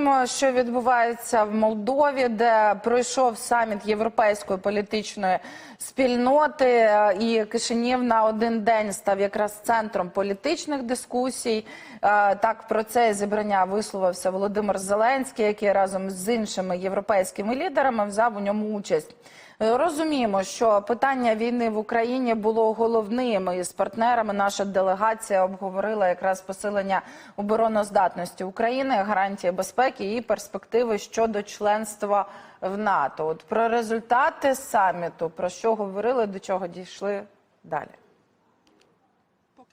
розуміємо, що відбувається в Молдові, де пройшов саміт європейської політичної спільноти, і Кишинів на один день став якраз центром політичних дискусій. Е, Так про це зібрання висловився Володимир Зеленський, який разом з іншими європейськими лідерами взяв у ньому участь. Е, Розуміємо, що питання війни в Україні було головним. І з партнерами наша делегація обговорила якраз посилення обороноздатності України, гарантії безпеки і перспективи щодо членства в НАТО. От про результати саміту, про що говорили, до чого дійшли далі.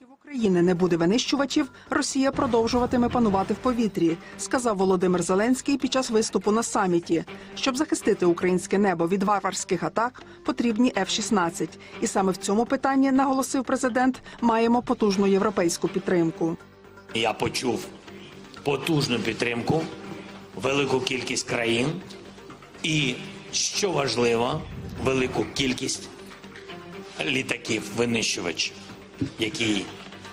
В Україні не буде винищувачів, Росія продовжуватиме панувати в повітрі, сказав Володимир Зеленський під час виступу на саміті. Щоб захистити українське небо від варварських атак, потрібні F-16. І саме в цьому питанні, наголосив президент, маємо потужну європейську підтримку. Я почув потужну підтримку, велику кількість країн і, що важливо, велику кількість літаків винищувачів, які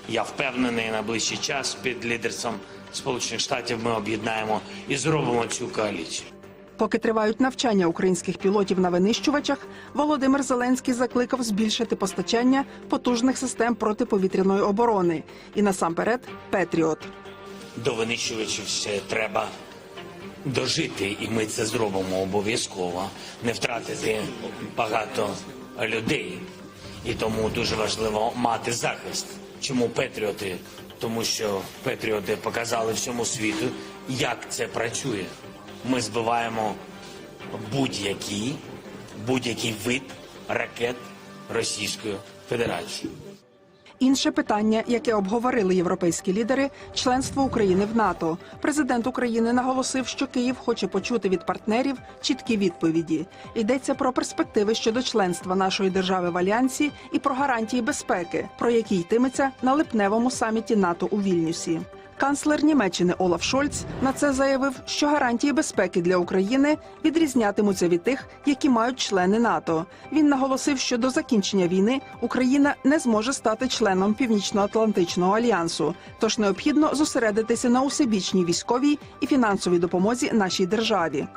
я впевнений на ближчий час під лідерством Сполучених Штатів ми об'єднаємо і зробимо цю коаліцію. Поки тривають навчання українських пілотів на винищувачах, Володимир Зеленський закликав збільшити постачання потужних систем протиповітряної оборони і насамперед Петріот. До винищувачів ще треба дожити, і ми це зробимо обов'язково. Не втратити багато людей. І тому дуже важливо мати захист. Чому Петріоти? Тому що Петріоти показали всьому світу, як це працює. Ми збиваємо будь-який будь-який вид ракет Російської Федерації. Інше питання, яке обговорили європейські лідери членство України в НАТО. Президент України наголосив, що Київ хоче почути від партнерів чіткі відповіді. Йдеться про перспективи щодо членства нашої держави в альянсі і про гарантії безпеки, про які йтиметься на липневому саміті НАТО у Вільнюсі. Канцлер Німеччини Олаф Шольц на це заявив, що гарантії безпеки для України відрізнятимуться від тих, які мають члени НАТО. Він наголосив, що до закінчення війни Україна не зможе стати членом Північно-Атлантичного альянсу, тож необхідно зосередитися на усебічній військовій і фінансовій допомозі нашій державі.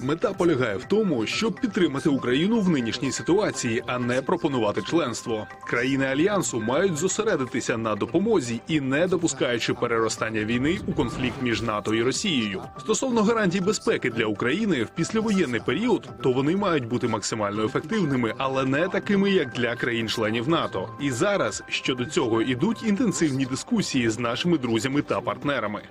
Мета полягає в тому, щоб підтримати Україну в нинішній ситуації, а не пропонувати членство. Країни альянсу мають зосередитися на допомозі і не допускаючи переростання війни у конфлікт між НАТО і Росією. Стосовно гарантій безпеки для України в післявоєнний період, то вони мають бути максимально ефективними, але не такими, як для країн-членів НАТО. І зараз щодо цього ідуть інтенсивні дискусії з нашими друзями та партнерами.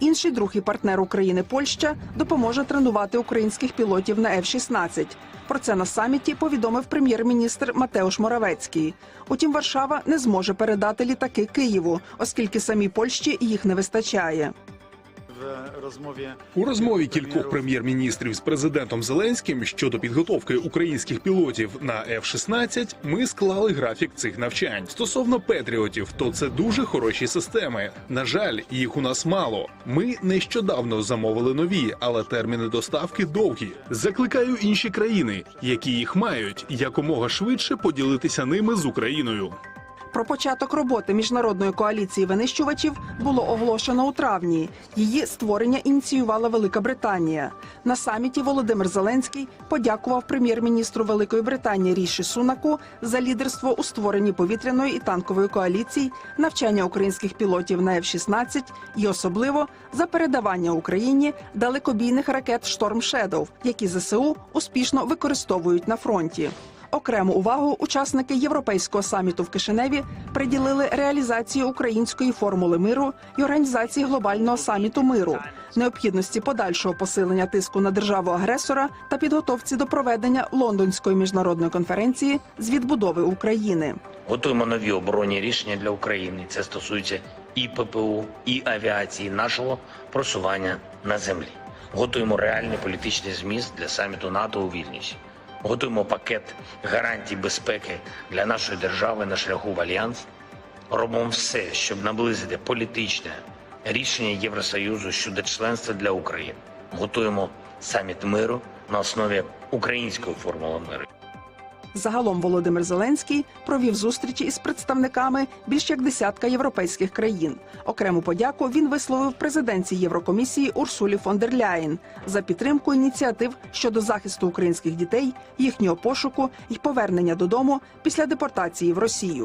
Інший друг і партнер України Польща допоможе тренувати українських пілотів на F-16. Про це на саміті повідомив прем'єр-міністр Матеуш Моравецький. Утім, Варшава не зможе передати літаки Києву, оскільки самій Польщі їх не вистачає. W rozmowie У розмові кількох прем'єр-міністрів з президентом Зеленським щодо підготовки українських пілотів на F-16 ми склали графік цих навчань. Стосовно Петріотів, то це дуже хороші системи. На жаль, їх у нас мало. Ми нещодавно замовили нові, але терміни доставки довгі. Закликаю інші країни, які їх мають, якомога швидше поділитися ними з Україною. Про початок роботи міжнародної коаліції винищувачів було оголошено у травні. Її створення ініціювала Велика Британія. На саміті Володимир Зеленський подякував прем'єр-міністру Великої Британії Ріші Сунаку за лідерство у створенні повітряної і танкової коаліцій, навчання українських пілотів на F-16 і особливо за передавання Україні далекобійних ракет Шторм Шедоу, які ЗСУ успішно використовують на фронті. Окрему увагу учасники європейського саміту в Кишиневі приділили реалізації української формули миру і організації глобального саміту миру, необхідності подальшого посилення тиску на державу агресора та підготовці до проведення лондонської міжнародної конференції з відбудови України. Готуємо нові оборонні рішення для України. Це стосується і ППУ, і авіації нашого просування на землі. Готуємо реальний політичний зміст для саміту НАТО у Вільнюсі. Готуємо пакет гарантій безпеки для нашої держави на шляху в альянс. Робимо все, щоб наблизити політичне рішення Євросоюзу щодо членства для України. Готуємо саміт миру на основі української формули миру. Загалом Володимир Зеленський провів зустрічі із представниками більш як десятка європейських країн. Окрему подяку він висловив президенції Єврокомісії Урсулі фон дер Ляєн за підтримку ініціатив щодо захисту українських дітей, їхнього пошуку і повернення додому після депортації в Росію.